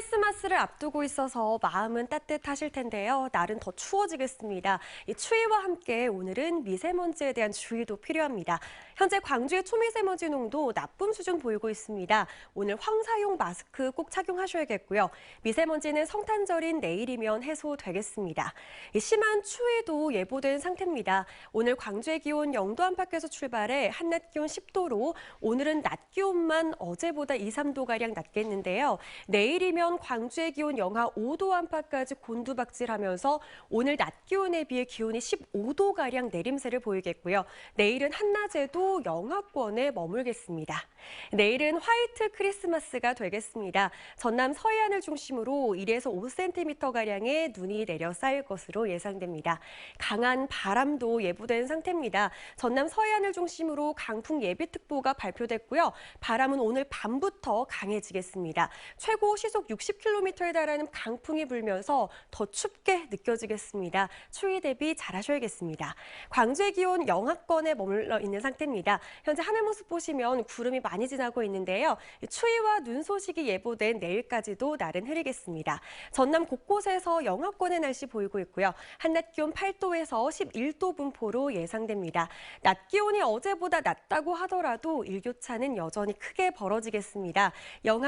크리스마스를 앞두고 있어서 마음은 따뜻하실 텐데요. 날은 더 추워지겠습니다. 이 추위와 함께 오늘은 미세먼지에 대한 주의도 필요합니다. 현재 광주의 초미세먼지 농도 나쁨 수준 보이고 있습니다. 오늘 황사용 마스크 꼭 착용하셔야겠고요. 미세먼지는 성탄절인 내일이면 해소되겠습니다. 이 심한 추위도 예보된 상태입니다. 오늘 광주의 기온 0도 안팎에서 출발해 한낮 기온 10도로 오늘은 낮 기온만 어제보다 2, 3도가량 낮겠는데요. 내일이면 광주의 기온 영하 5도 안팎까지 곤두박질하면서 오늘 낮 기온에 비해 기온이 15도가량 내림세를 보이겠고요. 내일은 한낮에도 영하권에 머물겠습니다. 내일은 화이트 크리스마스가 되겠습니다. 전남 서해안을 중심으로 1에서 5cm가량의 눈이 내려 쌓일 것으로 예상됩니다. 강한 바람도 예보된 상태입니다. 전남 서해안을 중심으로 강풍 예비특보가 발표됐고요. 바람은 오늘 밤부터 강해지겠습니다. 최고 시속 60km에 달하는 강풍이 불면서 더 춥게 느껴지겠습니다. 추위 대비 잘하셔야겠습니다. 광주의 기온 영하권에 머물러 있는 상태입니다. 현재 하늘 모습 보시면 구름이 많이 지나고 있는데요. 추위와 눈 소식이 예보된 내일까지도 날은 흐리겠습니다. 전남 곳곳에서 영하권의 날씨 보이고 있고요. 한낮 기온 8도에서 11도 분포로 예상됩니다. 낮 기온이 어제보다 낮다고 하더라도 일교차는 여전히 크게 벌어지겠습니다. 여-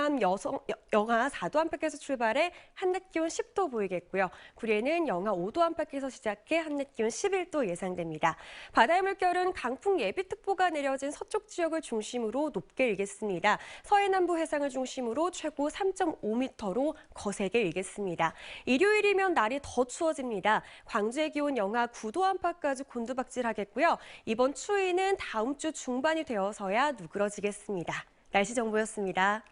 영하 4도 안팎에서 출발해 한낮 기온 10도 보이겠고요. 구례는 영하 5도 안팎에서 시작해 한낮 기온 11도 예상됩니다. 바다의 물결은 강풍 예비특보가 내려진 서쪽 지역을 중심으로 높게 일겠습니다. 서해 남부 해상을 중심으로 최고 3.5m로 거세게 일겠습니다. 일요일이면 날이 더 추워집니다. 광주의 기온 영하 9도 안팎까지 곤두박질하겠고요. 이번 추위는 다음 주 중반이 되어서야 누그러지겠습니다. 날씨 정보였습니다.